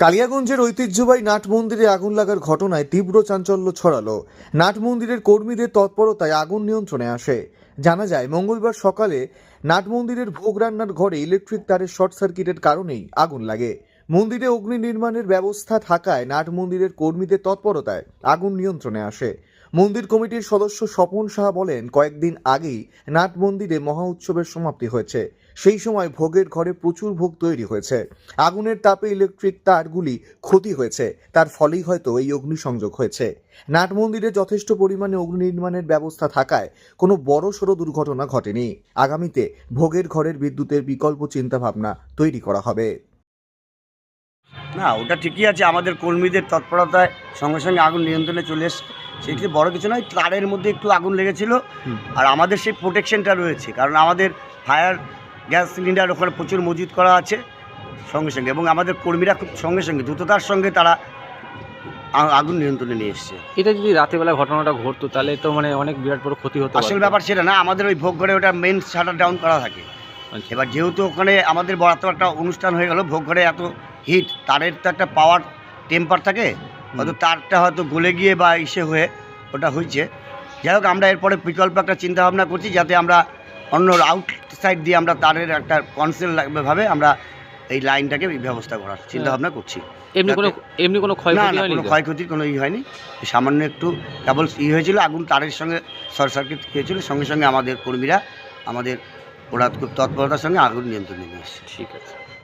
কালিয়াগঞ্জের ঐতিহ্যবাহী নাট মন্দিরে আগুন লাগার ঘটনায় তীব্র চাঞ্চল্য ছড়ালো। নাট মন্দিরের কর্মীদের তৎপরতায় আগুন নিয়ন্ত্রণে আসে। জানা যায়, মঙ্গলবার সকালে নাট মন্দিরের ভোগ রান্নার ঘরে ইলেকট্রিক তারের শর্ট সার্কিটের কারণেই আগুন লাগে। মন্দিরে অগ্নি নির্মাণের ব্যবস্থা থাকায় নাট মন্দিরের কর্মীদের তৎপরতায় আগুন নিয়ন্ত্রণে আসে। মন্দির কমিটির সদস্য স্বপন সাহা বলেন, কয়েকদিন আগেই নাট মন্দিরে মহা উৎসবের সমাপ্তি হয়েছে। সেই সময় ভোগের ঘরে প্রচুর ভোগ তৈরি হয়েছে। আগুনের তাপে ইলেকট্রিক তারগুলি ক্ষতি হয়েছে। তার ফলেই হয়তো এই অগ্নিসংযোগ হয়েছে। নাট মন্দিরে যথেষ্ট পরিমাণে অগ্নি নির্মাণের ব্যবস্থা থাকায় কোনো বড় সড়ো দুর্ঘটনা ঘটেনি। আগামীতে ভোগের ঘরের বিদ্যুতের বিকল্প চিন্তাভাবনা তৈরি করা হবে। না, ওটা ঠিকই আছে। আমাদের কর্মীদের তৎপরতায় সঙ্গে সঙ্গে আগুন নিয়ন্ত্রণে চলে এসছে। সেক্ষেত্রে বড় কিছু নয় তারের মধ্যে একটু আগুন লেগেছিল। আর আমাদের সেই প্রোটেকশনটা রয়েছে কারণ আমাদের ফায়ার গ্যাস সিলিন্ডার ওখানে প্রচুর মজুত করা আছে সঙ্গে সঙ্গে এবং আমাদের কর্মীরা খুব সঙ্গে সঙ্গে দ্রুততার সঙ্গে তারা আগুন নিয়ন্ত্রণে নিয়ে এসছে। এটা যদি রাতেবেলা ঘটনাটা ঘটতো তাহলে তো মানে অনেক বিরাট বড় ক্ষতি হতো আসল ব্যাপার সেটা না আমাদের ওই ভোগ ঘরে ওটা মেন শাটার ডাউন করা থাকে। আচ্ছা। এবার যেহেতু ওখানে আমাদের এত একটা অনুষ্ঠান হয়ে গেল ভোগ ঘরে এত হিট তারের তো একটা পাওয়ার টেম্পার থাকে হয়তো তারটা হয়তো গলে গিয়ে বা ইসে হয়ে ওটা হয়েছে। যাই হোক আমরা এরপরে বিকল্প একটা চিন্তা ভাবনা করছি যাতে আমরা অন্য আউট সাইড দিয়ে আমরা তারের একটা কনসেল ভাবে আমরা এই লাইনটাকে ব্যবস্থা করার চিন্তা ভাবনা করছি। এমনি কোনো এমনি কোনো না ক্ষয়ক্ষতি না হয়নি কোনো ক্ষয়ক্ষতির কোনো ই হয়নি। সামান্য একটু কেবল ই হয়েছিল আগুন তারের সঙ্গে শর্ট সার্কিট হয়েছিল সঙ্গে সঙ্গে আমাদের কর্মীরা আমাদের ওরা খুব তৎপরতার সঙ্গে আগুন নিয়ন্ত্রণে নিয়ে এসছে। ঠিক আছে।